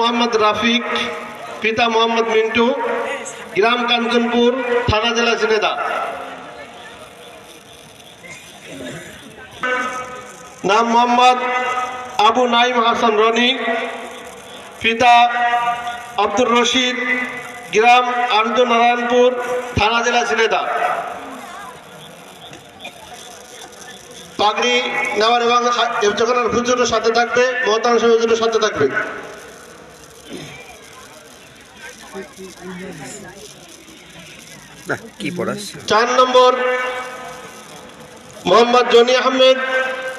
মোহাম্মদ রাফিক, পিতা মোহাম্মদ মিন্টু, গ্রাম কাঞ্চনপুর, থানা জেলা ঝিনেদা নাম মোহাম্মদ আবু নাইম হাসান রনি, পিতা আব্দুর রশিদ, গ্রাম আর্য নারায়ণপুর থানা জেলা ঝিনেদা পাগড়ি নেওয়ার এবং যখন হুজুরের সাথে থাকবে মহতাংশ সাথে থাকবে। না কি পড়াস? চার নম্বর মোহাম্মদ জনি আহমেদ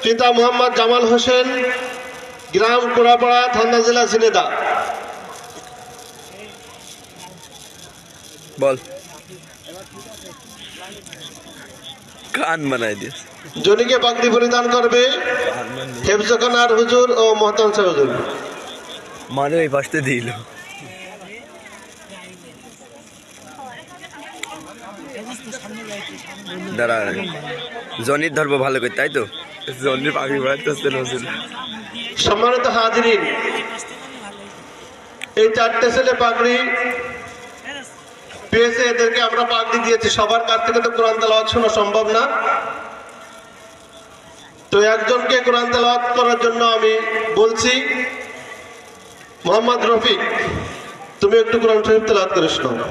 পিতা মোহাম্মদ জামাল হোসেন গ্রাম কোড়াপাড়া থানা জেলা ঝিনেদা বল। কান বানাই দিস। জনিকে পাগড়ি পরিধান করবে হেফজখানার হুজুর ও মহতাংশ হুজুর। মানে ওই পাশতে দিল। দাঁড়া জনির ধরবো ভালো করে তাই তো? জনির পাখি বাড়াইতেছে নজরুল সম্মানিত হাজিরিন এই চারটে ছেলে পাগড়ি পেয়েছে এদেরকে আমরা পাগড়ি দিয়েছি। সবার কাছ থেকে তো কোরআন তেলাওয়াত শোনা সম্ভব না। তো একজনকে কোরআন তেলাওয়াত করার জন্য আমি বলছি মোহাম্মদ রফিক তুমি একটু কোরআন শরীফ তেলাওয়াত করে শোনাও।